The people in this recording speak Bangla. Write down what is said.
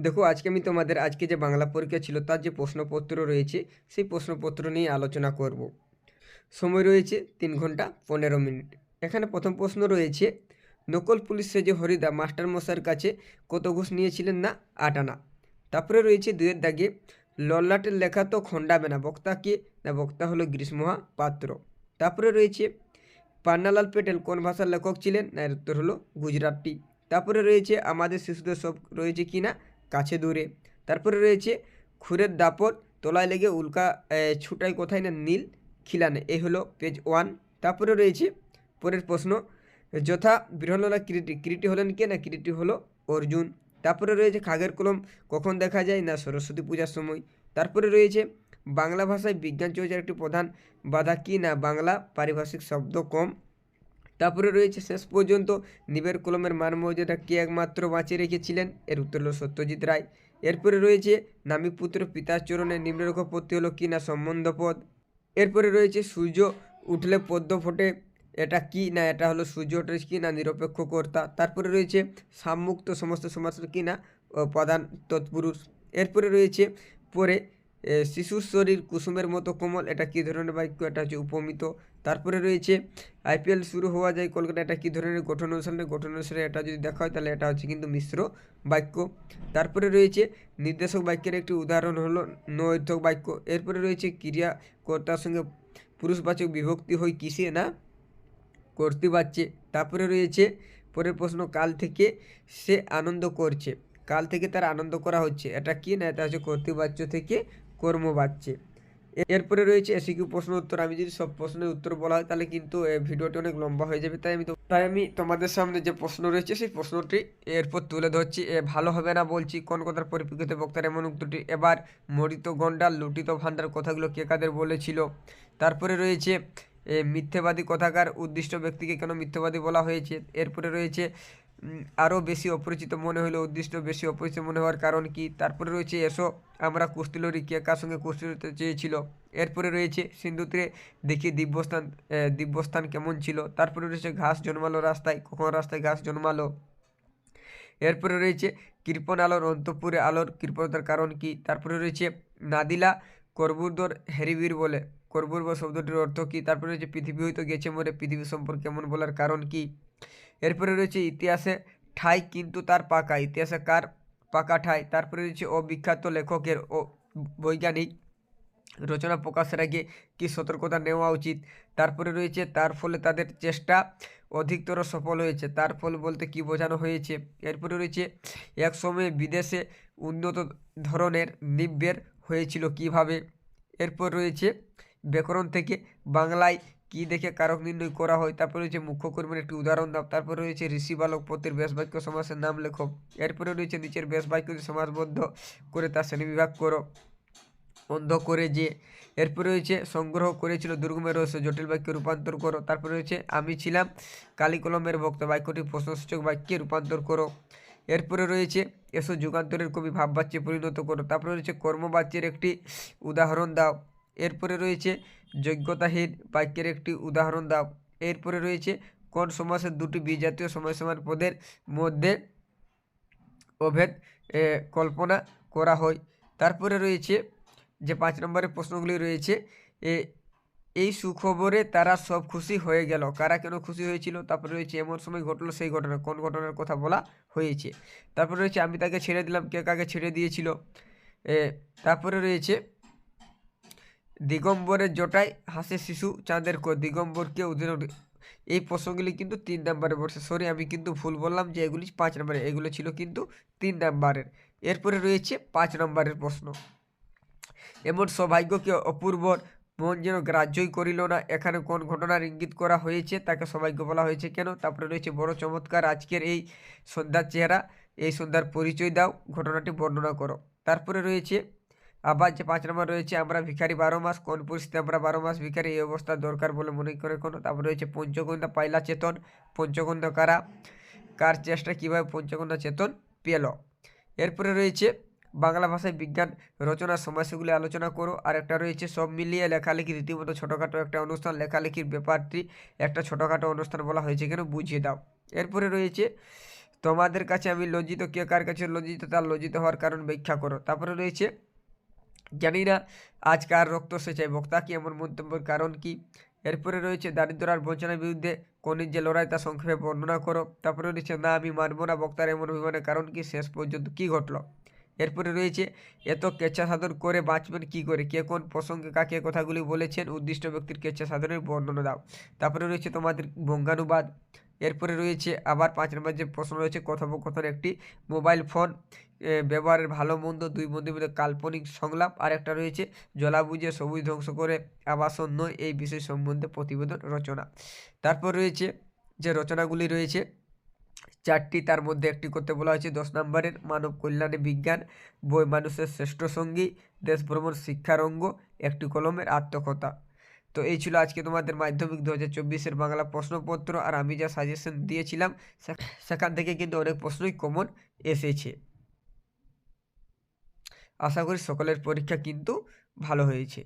দেখো, আজকে আমি তোমাদের, আজকে যে বাংলা পরীক্ষা ছিল, তার যে প্রশ্নপত্র রয়েছে, সেই প্রশ্নপত্র নিয়ে আলোচনা করব। সময় রয়েছে তিন ঘণ্টা পনেরো মিনিট। এখানে প্রথম প্রশ্ন রয়েছে, নকল পুলিশ সেজে হরিদা মাস্টার মশাইয়ের কাছে কত ঘুষ নিয়েছিলেন না? আট আনা। তারপরে রয়েছে দুয়ের দাগে লল্লাটের লেখা তো খণ্ডাবে না, বক্তা কে? না, বক্তা হলো গ্রীষ্মহা পাত্র। তারপরে রয়েছে, পান্নালাল পেটেল কোন ভাষার লেখক ছিলেন? না, এর উত্তর হলো গুজরাটি। তারপরে রয়েছে, আমাদের শিশুদের সব রয়েছে কি না? কাছে দূরে তারপরে রয়েছে খুরের দাপট তলায় লেগে উল্কা এ, ছুটাই কোথায় না নীল খিলানে। এই হলো পেজ ওয়ান তারপরে রয়েছে পরের প্রশ্ন যথা বৃহন্নলা কিরিটি কিরিটি হলেন কে না কিরিটি হলো অর্জুন? তারপরে রয়েছে খাগের কলম কখন দেখা যায় না সরস্বতী পূজার সময়। তারপরে রয়েছে বাংলা ভাষায় বিজ্ঞান চর্চার একটি প্রধান বাধা কি না বাংলা? পারিভাষিক শব্দ কম। তারপরে রয়েছে শেষ পর্যন্ত। নিবের কলমের মান মর্যাদা কে একমাত্র বাঁচিয়ে রেখেছিলেন? এর উত্তর হলো সত্যজিৎ রায়। এরপরে রয়েছে নামী পুত্র পিতার চরণে নিম্নরেখ পত্তি হলো কি না সম্বন্ধপদ এরপরে রয়েছে সূর্য উঠলে পদ্ম ফোটে, এটা কি না, এটা হলো সূর্য ওঠে কি না, নিরপেক্ষ কর্তা। তারপরে রয়েছে সামমুক্ত সমস্ত সমাজ কি না প্রধান তৎপুরুষ। এরপরে রয়েছে পরে শিশুর শরীর কুসুমের মতো কোমল, এটা কী ধরনের বাক্য? এটা হচ্ছে উপমিত। তারপরে রয়েছে, আইপিএল শুরু হওয়া যায় কলকাতা এটা কী ধরনের গঠন অনুসারে? গঠন অনুসারে এটা যদি দেখা হয়, তাহলে এটা হচ্ছে কিন্তু মিশ্র বাক্য। তারপরে রয়েছে, নির্দেশক বাক্যের একটি উদাহরণ হলো নৈর্থক বাক্য। এরপরে রয়েছে, ক্রিয়া কর্তার সঙ্গে পুরুষবাচক বিভক্তি হয় কিসে না করতে পারছে। তারপরে রয়েছে, পরের প্রশ্ন, কাল থেকে সে আনন্দ করছে। কাল থেকে তার আনন্দ করা হচ্ছে। এটা কি না? এটা হচ্ছে কর্তৃবাচ্য থেকে কর্মবাচ্যে এ- এরপরে রয়েছে এসিকিউ প্রশ্ন উত্তর। আমি যদি সব প্রশ্নের উত্তর বলা হয় তাহলে কিন্তু ভিডিওটি অনেক লম্বা হয়ে যাবে। তাই আমি তাই আমি তোমাদের সামনে যে প্রশ্ন রয়েছে সেই প্রশ্নটি এরপর তুলে ধরছি। এ ভালো হবে না বলছি কোন কথার পরিপ্রেক্ষিতে বক্তার এমন উত্তরটি এবার মরিত গন্ডার লুটিত ভান্ডার কথাগুলো কে কাদের বলেছিল? তারপরে রয়েছে এ, মিথ্যেবাদী কথাকার উদ্দিষ্ট ব্যক্তিকে কেন মিথ্যেবাদী বলা হয়েছে? এরপরে রয়েছে আরও বেশি অপরিচিত মনে হলো, উদ্দিষ্ট বেশি অপরিচিত মনে হওয়ার কারণ কি? তারপরে রয়েছে, এসো, আমরা কুস্তি লড়ি কে কার সঙ্গে কুস্তি লড়তে চেয়েছিল? এরপরে রয়েছে সিন্ধু তীরে দেখি দিব্যস্থান দিব্যস্থান কেমন ছিল? তারপরে রয়েছে, ঘাস জন্মালো রাস্তায়, কখন রাস্তায় ঘাস জন্মালো? এরপরে রয়েছে, কৃপণ আলোর অন্তপুরে আলোর কৃপণতার কারণ কি? তারপরে রয়েছে, নাদিলা করবুরদর হেরিবীর বলে করবুর্ব শব্দটির অর্থ কী? তারপরে রয়েছে, পৃথিবী হয়তো গেছে মরে, পৃথিবী সম্পর্কে এমন বলার কারণ কি? এরপরে রয়েছে ইতিহাসে ঠাই কিন্তু তার পাকা। ইতিহাসে কার পাকা ঠাই? তারপরে রয়েছে অবিখ্যাত লেখকের ও বৈজ্ঞানিক রচনা প্রকাশের আগে কী সতর্কতা নেওয়া উচিত? তারপরে রয়েছে তার ফলে তাদের চেষ্টা অধিকতর সফল হয়েছে। তার ফল বলতে কি বোঝানো হয়েছে? এরপরে রয়েছে, এক সময়ে বিদেশে উন্নত ধরনের নিব্বের হয়েছিল কীভাবে? এরপর রয়েছে, ব্যাকরণ থেকে বাংলায় কি দেখে কারক নির্ণয় করা হয়? তারপরে রয়েছে মুখ্য কর্মীর একটি উদাহরণ দাও। তারপরে রয়েছে ঋষি বালক পতির ব্যাস বাক্য সমাসের নাম লেখো। এরপরে রয়েছে নিচের ব্যাস বাক্যটি সমাজবদ্ধ করে তার শ্রেণীবিভাগ করো। অন্ধ করে যে। এরপরে রয়েছে সংগ্রহ করেছিল দুর্গমের রহস্য, জটিল বাক্যে রূপান্তর করো। তারপরে রয়েছে আমি ছিলাম কালী কলমের ভক্ত, বাক্যটি প্রশ্নসূচক বাক্যে রূপান্তর করো। এরপরে রয়েছে এসো যুগান্তরের কবি ভাববাচ্যে পরিণত করো। তারপরে রয়েছে কর্মবাচ্যের একটি উদাহরণ দাও। এরপরে রয়েছে যোগ্যতাহীন বাক্যের একটি উদাহরণ দাও। এরপরে রয়েছে, কোন সমাসের দুটি বিজাতীয় সময় সমান পদের মধ্যে অভেদ কল্পনা করা হয়। তারপরে রয়েছে যে পাঁচ নম্বরের প্রশ্নগুলি রয়েছে এই সুখবরে তারা সব খুশি হয়ে গেল। কারা কেন খুশি হয়েছিল? তারপরে রয়েছে, এমন সময় ঘটলো সেই ঘটনা, কোন ঘটনার কথা বলা হয়েছে? তারপরে রয়েছে, আমি তাকে ছেড়ে দিলাম, কে কাকে ছেড়ে দিয়েছিল? তারপরে রয়েছে দিগম্বরের জটায় হাসে শিশু চাঁদের কো দিগম্বরকে উদাহরণ এই প্রশ্নগুলি কিন্তু তিন নাম্বারে পড়ছে সরি আমি কিন্তু ভুল বললাম যে এগুলি পাঁচ নাম্বারে এগুলো ছিল কিন্তু তিন নাম্বারের। এরপরে রয়েছে পাঁচ নম্বরের প্রশ্ন। এমন সৌভাগ্যকে অপূর্বর মন যেন গ্রাহ্যই করিল না। এখানে কোন ঘটনার ইঙ্গিত করা হয়েছে? তাকে সৌভাগ্য বলা হয়েছে কেন? তারপরে রয়েছে বড় চমৎকার আজকের এই সন্ধ্যার চেহারা। এই সন্ধ্যার পরিচয় দাও। ঘটনাটি বর্ণনা করো। তারপরে রয়েছে আবার যে পাঁচ নম্বর রয়েছে, আমরা ভিখারি বারো মাস কোন পরিস্থিতি আমরা বারো মাস ভিখারি, এই অবস্থা দরকার বলে মনে করে কোনো। তারপরে রয়েছে পঞ্চকন্যা পাইলা চেতন পঞ্চকন্যা কারা? কার চেষ্টা, কীভাবে পঞ্চকন্যা চেতন পেল? এরপরে রয়েছে বাংলা ভাষায় বিজ্ঞান রচনার সমস্যাগুলি আলোচনা করো। আর একটা রয়েছে, সব মিলিয়ে লেখালেখি রীতিমতো ছোটোখাটো একটা অনুষ্ঠান। লেখালেখির ব্যাপারটি একটা ছোটোখাটো অনুষ্ঠান বলা হয়েছে কেন বুঝিয়ে দাও। এরপরে রয়েছে, তোমাদের কাছে আমি লজ্জিত, কে কার কাছে লজ্জিত, তার লজ্জিত হওয়ার কারণ ব্যাখ্যা করো। তারপরে রয়েছে জানি না আজ কার রক্ত সেচাই বক্তা কি এমন মন্তব্যের কারণ কি? এরপরে রয়েছে দারিদ্র আর বঞ্চনার বিরুদ্ধে কনির যে লড়াই তা সংক্ষেপে বর্ণনা করো। তারপরে রয়েছে, না, আমি মানব না, বক্তার এমন অভিমানের কারণ কি? শেষ পর্যন্ত কি ঘটলো? এরপরে রয়েছে, এত কেচ্ছা সাধন করে বাঁচবেন কি করে? কে কোন প্রসঙ্গে কাকে কথাগুলি বলেছেন? উদ্দিষ্ট ব্যক্তির কেচ্ছা সাধনের বর্ণনা দাও। তারপরে রয়েছে, তোমাদের বঙ্গানুবাদ এরপরে রয়েছে, আবার পাঁচ নম্বর যে প্রশ্ন রয়েছে কথোপকথন একটি মোবাইল ফোন। ব্যবহারের ভালো মন্দ, দুই বন্ধুর মধ্যে কাল্পনিক সংলাপ। আর একটা রয়েছে জলাবুঝে সবুজ ধ্বংস করে আবাসন নয়, এই বিষয় সম্বন্ধে প্রতিবেদন রচনা। তারপর রয়েছে, যে রচনাগুলি রয়েছে, চারটি, তার মধ্যে একটি করতে বলা হয়েছে, দশ নম্বরের, মানব কল্যাণে বিজ্ঞান, বই মানুষের শ্রেষ্ঠ সঙ্গী, দেশ ভ্রমণ শিক্ষার অঙ্গ, একটি কলমের আত্মকথা। তো এই ছিল আজকে তোমাদের মাধ্যমিক দু হাজার চব্বিশের বাংলা প্রশ্নপত্র, আর আমি যা সাজেশন দিয়েছিলাম সেখান থেকে কিন্তু অনেক প্রশ্নই কমন এসেছে। আশা করি সকলের পরীক্ষা কিন্তু ভালো হয়েছে।